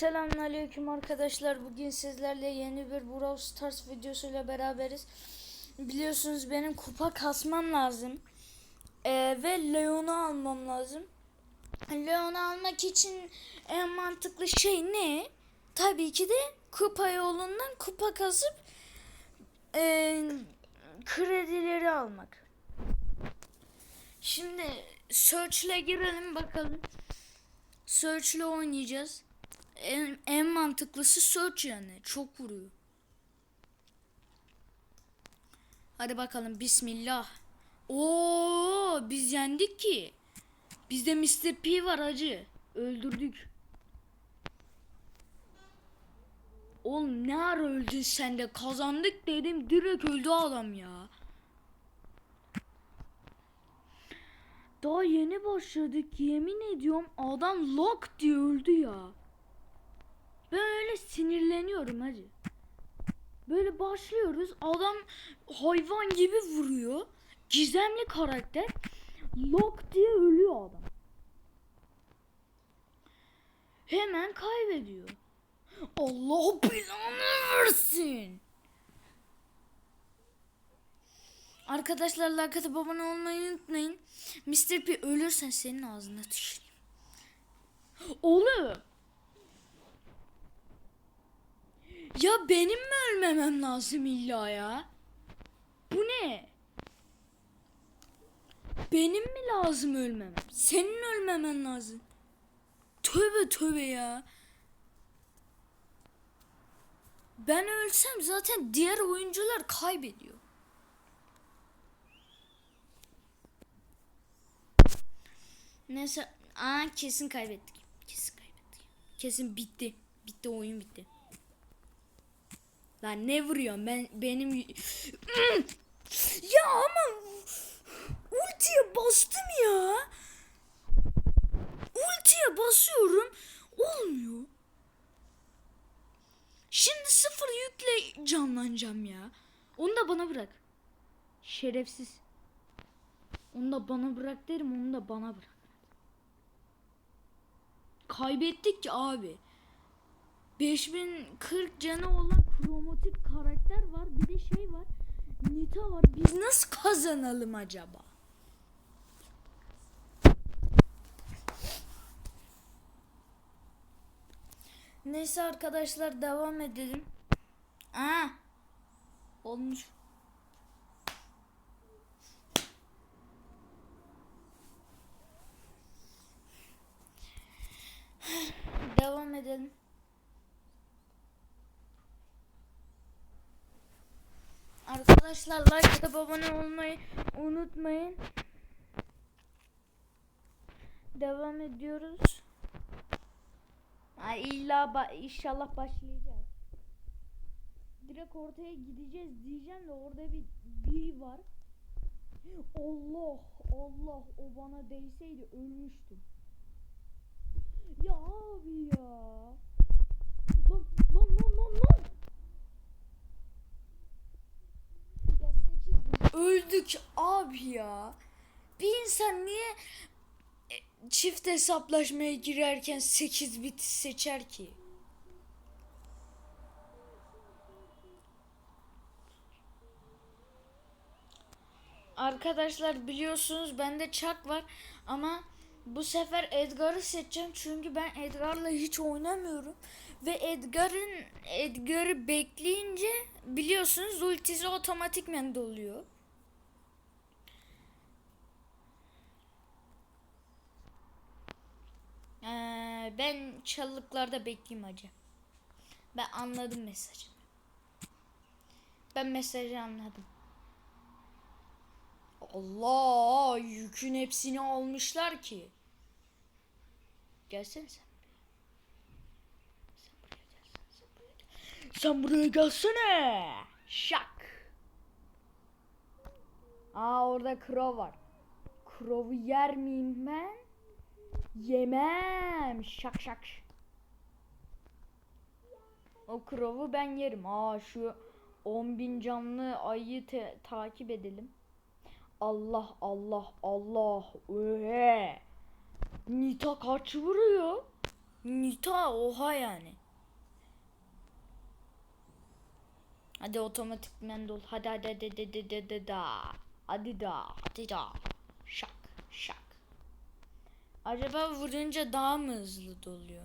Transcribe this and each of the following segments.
Selamünaleyküm arkadaşlar. Bugün sizlerle yeni bir Brawl Stars videosuyla beraberiz. Biliyorsunuz benim kupa kasmam lazım. Ee, ve Leon'u almam lazım. Leon'u almak için en mantıklı şey ne? Tabii ki de kupa yolundan kupa kasıp e, kredileri almak. Şimdi search'le girelim bakalım. Search'le oynayacağız. En, en mantıklısı search yani. Çok vuruyor. Hadi bakalım bismillah. Oo biz yendik ki. Bizde Mr. P var acı. Öldürdük. Oğlum ne ara öldün sen de kazandık dedim direkt öldü adam ya. Daha yeni başladık yemin ediyorum adam lock diye öldü ya. Ben öyle sinirleniyorum hacı. Böyle başlıyoruz adam hayvan gibi vuruyor. Gizemli karakter lock diye ölüyor adam. Hemen kaybediyor. Allah belanı versin. Arkadaşlar like atıp olmayı unutmayın. Mr. P ölürsen senin ağzına tüküreyim. Oğlum. Ya benim mi ölmemem lazım illa ya? Bu ne? Benim mi lazım ölmemem? Senin ölmemen lazım. Tövbe tövbe ya. Ben ölsem zaten diğer oyuncular kaybediyor. Neyse, aa kesin kaybettik. Kesin kaybettik. Kesin bitti. Bitti oyun bitti. Lan ne vuruyorsun ben benim ya ama ultiye bastım ya. Ultiye basıyorum olmuyor. Şimdi sıfır yükle canlanacağım ya. Onu da bana bırak. Şerefsiz. Onu da bana bırak derim onu da bana bırak. Kaybettik ki abi. 5040 canı olan kromatik karakter var. Bir de şey var. Nita var. Biz nasıl kazanalım acaba? Neyse arkadaşlar devam edelim. Aa! Olmuş. Devam edelim. Arkadaşlar like atıp abone olmayı unutmayın. Devam ediyoruz. Ay illa ba- inşallah başlayacağız. Direkt ortaya gideceğiz diyeceğim de orada bir bir var. Allah Allah o bana değseydi ölmüştüm. Ya abi ya. Lan lan lan lan lan. Ya sekiz Öldük abi ya. Bir insan niye e, çift hesaplaşmaya girerken 8 bit seçer ki? Arkadaşlar biliyorsunuz bende çak var ama bu sefer Edgar'ı seçeceğim çünkü ben Edgar'la hiç oynamıyorum ve Edgar'ın Edgar'ı bekleyince biliyorsunuz ultisi otomatikmen doluyor. Ee, ben çalılıklarda bekleyeyim hacı. Ben anladım mesajı. Ben mesajı anladım. Allah yükün hepsini almışlar ki. Gelsene sen. Sen buraya gelsene. Şak. Aa orada Crow var. Crow'u yer miyim ben? Yemem. Şak şak. O Crow'u ben yerim. Aa şu 10.000 canlı ayı takip edelim. Allah Allah Allah. Öhe. Nita kaç vuruyor? Nita oha yani. Hadi otomatikmen dol. Hadi hadi hadi hadi hadi hadi da. Hadi da. Hadi da. Şak şak. Acaba vurunca daha mı hızlı doluyor?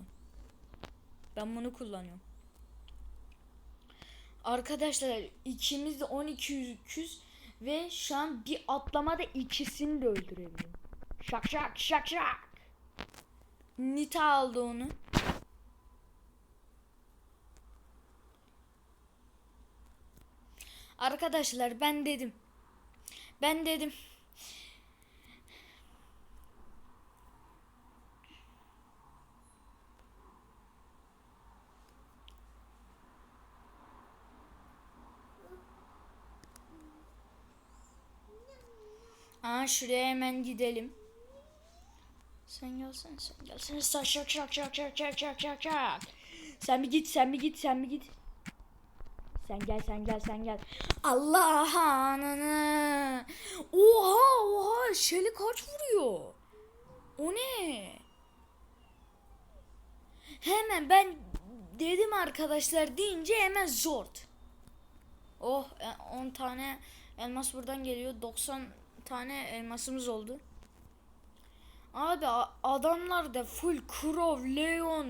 Ben bunu kullanıyorum. Arkadaşlar ikimiz de 12 yüküz ve şu an bir atlamada ikisini de öldürebiliyorum. Şak şak şak şak. Nita aldı onu. Arkadaşlar ben dedim. Ben dedim. Aa şuraya hemen gidelim. Sen gelsen sen gelsen sen şak şak şak şak şak şak şak şak. Sen bir git sen bir git sen bir git. Sen gel sen gel sen gel. Allah ananı. Oha oha Şeli kaç vuruyor? O ne? Hemen ben dedim arkadaşlar deyince hemen zord. Oh e, 10 tane elmas buradan geliyor. 90 tane elmasımız oldu. Abi adamlar da full Crow, Leon,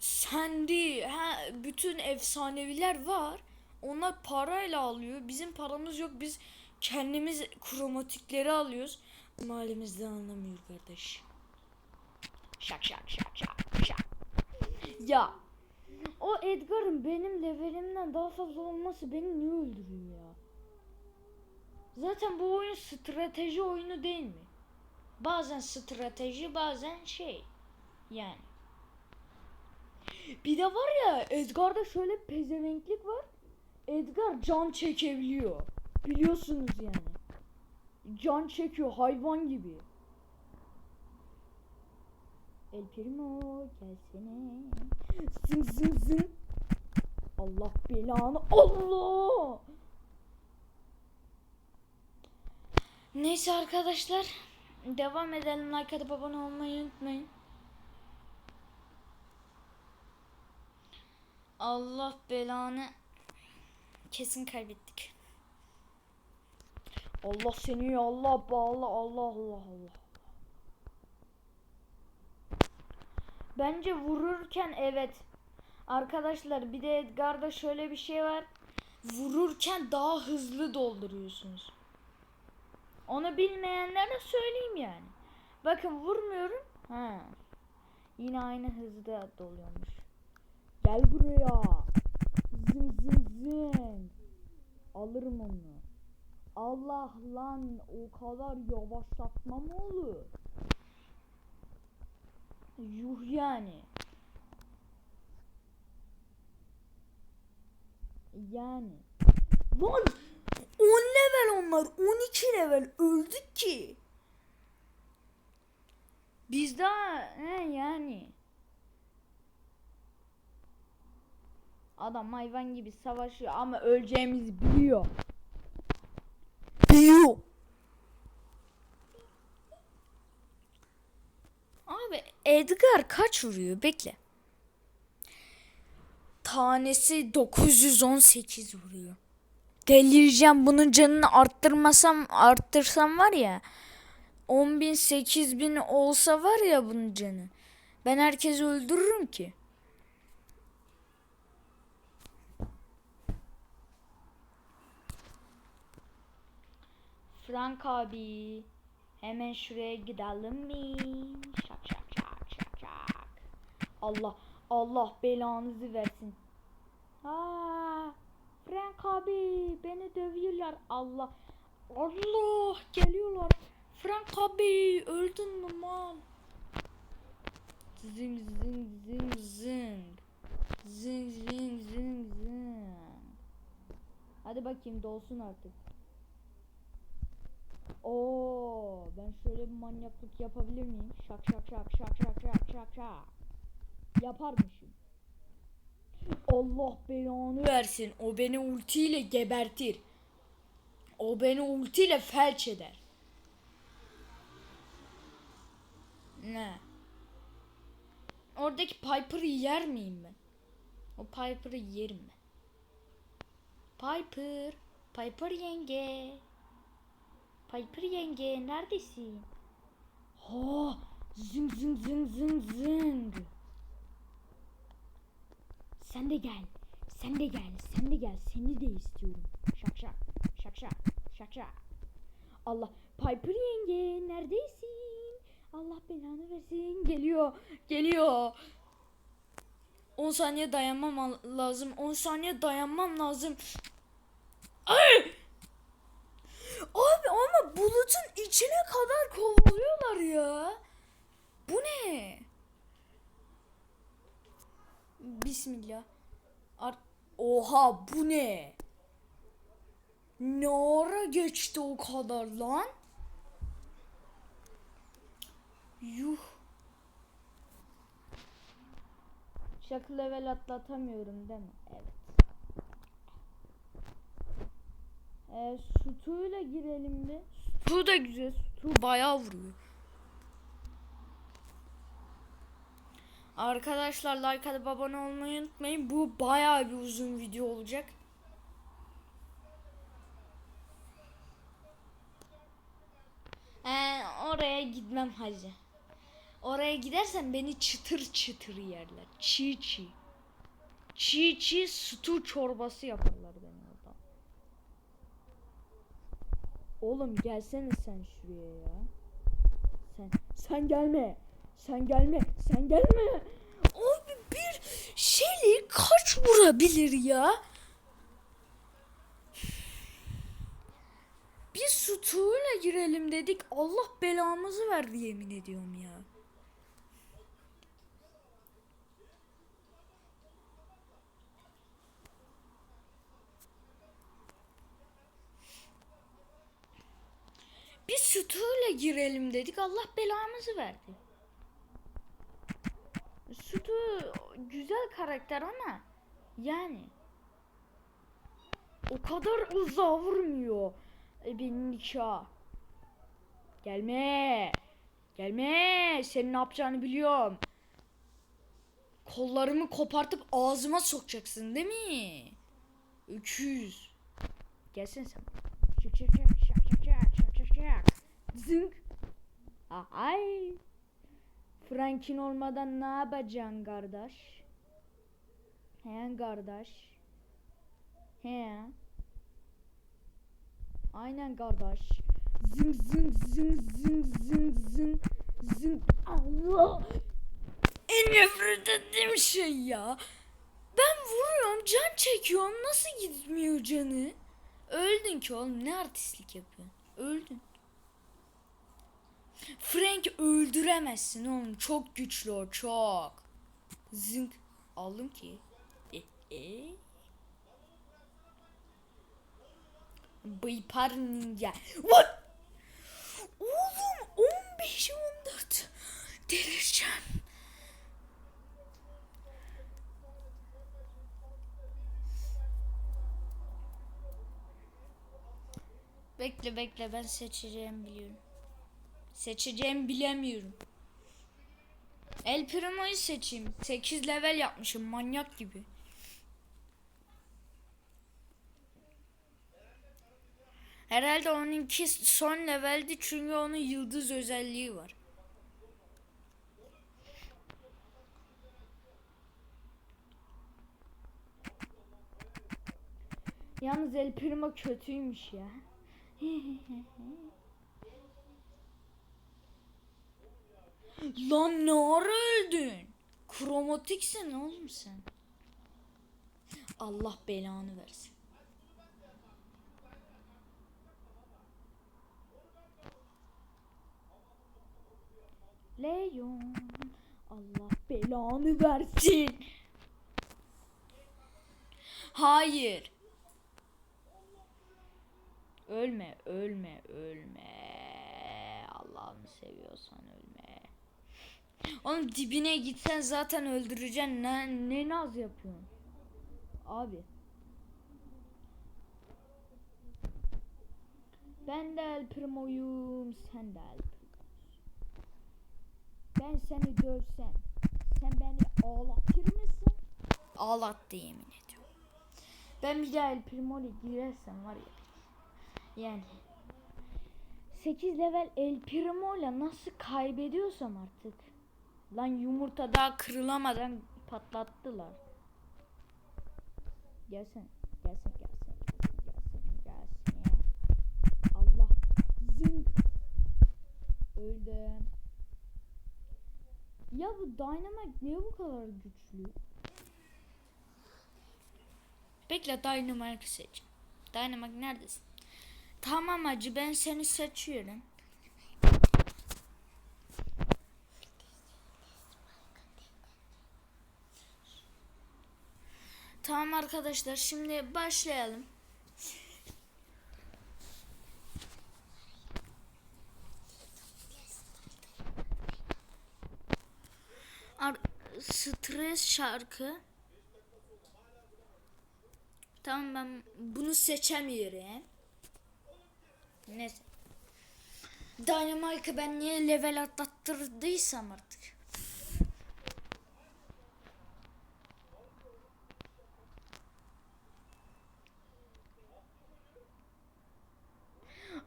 Sandy, ha, bütün efsaneviler var. Onlar parayla alıyor. Bizim paramız yok. Biz kendimiz kromatikleri alıyoruz. Mahallemizde anlamıyor kardeş. Şak şak şak şak şak. Ya o Edgar'ın benim levelimden daha fazla olması beni niye öldürüyor ya? Zaten bu oyun strateji oyunu değil mi? Bazen strateji bazen şey. Yani. Bir de var ya Edgar'da şöyle pezevenklik var. Edgar can çekebiliyor. Biliyorsunuz yani. Can çekiyor hayvan gibi. El Primo gelsene. Zın zın zın. Allah belanı. Allah! Neyse arkadaşlar. Devam edelim. Like atıp abone olmayı unutmayın. Allah belanı. Kesin kaybettik. Allah seni Allah bağla Allah Allah Allah. Bence vururken evet. Arkadaşlar bir de Edgar'da şöyle bir şey var. Vururken daha hızlı dolduruyorsunuz. Onu bilmeyenlere söyleyeyim yani. Bakın vurmuyorum. Ha. Yine aynı hızda doluyormuş. Gel buraya. Zın zın zın. Alırım onu. Allah lan o kadar yavaşlatma mı olur? Yuh yani. Yani. Lan 10 level onlar 12 level öldük ki. Biz daha he yani. Adam hayvan gibi savaşıyor ama öleceğimizi biliyor. Biliyor. Abi Edgar kaç vuruyor? Bekle. Tanesi 918 vuruyor. Delireceğim bunun canını arttırmasam arttırsam var ya 10 bin 8 bin olsa var ya bunun canı. Ben herkesi öldürürüm ki. Frank abi. Hemen şuraya gidelim mi? Şak şak şak şak şak. Allah Allah belanızı versin. Aa, Frank abi beni dövüyorlar. Allah Allah geliyorlar. Frank abi öldün mü mal? Zing zing zing zing. Zing zing zing zing. Hadi bakayım dolsun artık. Oo, ben şöyle bir manyaklık yapabilir miyim? Şak şak şak şak şak şak şak şak. Yaparmışım. Allah belanı versin. O beni ultiyle gebertir. O beni ultiyle felç eder. Ne? oradaki Piper'ı yer miyim ben? O Piper'ı yerim ben. Piper. Piper yenge. Piper yenge neredesin? Ha, zing zing zing zing zing. Sen de gel. Sen de gel. Sen de gel. Seni de istiyorum. Şak şak. Şak şak. Şak şak. Allah. Piper yenge neredesin? Allah belanı versin. Geliyor. Geliyor. 10 saniye dayanmam lazım. 10 saniye dayanmam lazım. Ay! Abi ama bulutun içine kadar kovalıyorlar ya. Bu ne? Bismillah. Ar Oha bu ne? Ne ara geçti o kadar lan? Yuh. Şak level atlatamıyorum değil mi? Evet. Ee, Stu'yla girelim bir. Stu da güzel. Stu bayağı vuruyor. Arkadaşlar like atıp abone olmayı unutmayın. Bu bayağı bir uzun video olacak. Ee, oraya gitmem hacı. Oraya gidersen beni çıtır çıtır yerler. Çiğ çiğ. Çiğ çiğ sütü çorbası yaparlar beni orada. Oğlum gelsene sen şuraya ya. Sen sen gelme. Sen gelme. Sen gelme. Abi bir şeyli kaç vurabilir ya? Bir sütuyla girelim dedik. Allah belamızı verdi yemin ediyorum ya. Bir sütuyla girelim dedik. Allah belamızı verdi. Sütü güzel karakter ama yani o kadar uzağa vurmuyor e, benim nikah. Gelme. Gelme. Senin ne yapacağını biliyorum. Kollarımı kopartıp ağzıma sokacaksın değil mi? Öküz. Gelsin sen. Çık çık çık çık çık çık çık çık. Zınk. Ay. Frank'in olmadan ne yapacaksın kardeş? He kardeş. He. Aynen kardeş. Zing zing zing zing zing zing zing. Allah. En nefret ettiğim şey ya. Ben vuruyorum can çekiyorum nasıl gitmiyor canı? Öldün ki oğlum ne artistlik yapıyorsun? Öldün. Frank öldüremezsin oğlum çok güçlü o çok. Zınk aldım ki. E, e. Baypar ninja. What? Oğlum 15 14. Delireceğim. Bekle bekle ben seçeceğimi biliyorum. Seçeceğimi bilemiyorum. El Primo'yu seçeyim. 8 level yapmışım manyak gibi. Herhalde onunki son leveldi çünkü onun yıldız özelliği var. Yalnız El Primo kötüymüş ya. Lan ne ara öldün? Kromatiksin oğlum sen. Allah belanı versin. Leon Allah belanı versin. Hayır. Ölme, ölme, ölme. Allah'ını seviyorsan ölme. Oğlum dibine gitsen zaten öldüreceksin. Ne, ne naz yapıyorsun? Abi. Ben de El Primo'yum, sen de El Primo'sun. Ben seni dövsem, Sen beni ağlatır mısın? Ağlattı yemin ediyorum. Ben bir daha El Primo'ya girersem var ya. Yani 8 level El Primo ile nasıl kaybediyorsam artık. Lan yumurta daha kırılamadan patlattılar. Gelsin. Gelsin gelsin gelsin gelsin gelsin. Allah zınk. Öldüm. Ya bu Dynamite niye bu kadar güçlü? Bekle Dynamite'ı seç. Dynamite neredesin? Tamam acı ben seni seçiyorum. Tamam arkadaşlar şimdi başlayalım. Ar stres şarkı. Tamam ben bunu seçemiyorum. Neyse. Dynamite'ı ben niye level atlattırdıysam artık.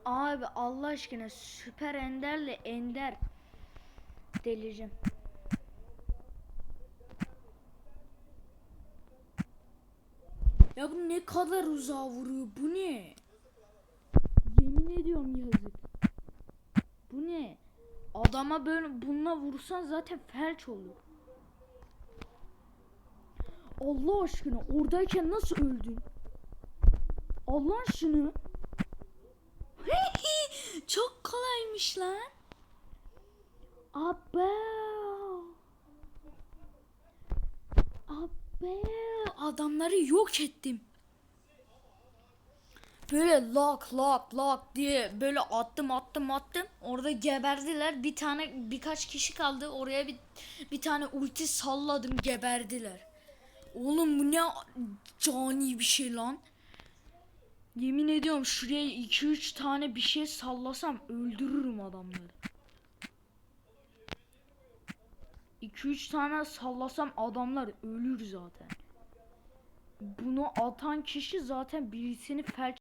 Abi Allah aşkına süper enderle ender delireceğim. Ya bu ne kadar uzağa vuruyor bu ne? Yemin ediyorum yazık. Bu ne? Adama böyle bununla vursan zaten felç olur. Allah aşkına oradayken nasıl öldün? Allah aşkına. Çok kolaymış lan. Aba. Abi adamları yok ettim. Böyle lak lak lak diye böyle attım attım attım. Orada geberdiler. Bir tane birkaç kişi kaldı. Oraya bir bir tane ulti salladım geberdiler. Oğlum bu ne cani bir şey lan. Yemin ediyorum şuraya 2-3 tane bir şey sallasam öldürürüm adamları. 2-3 tane sallasam adamlar ölür zaten. Bunu atan kişi zaten birisini felç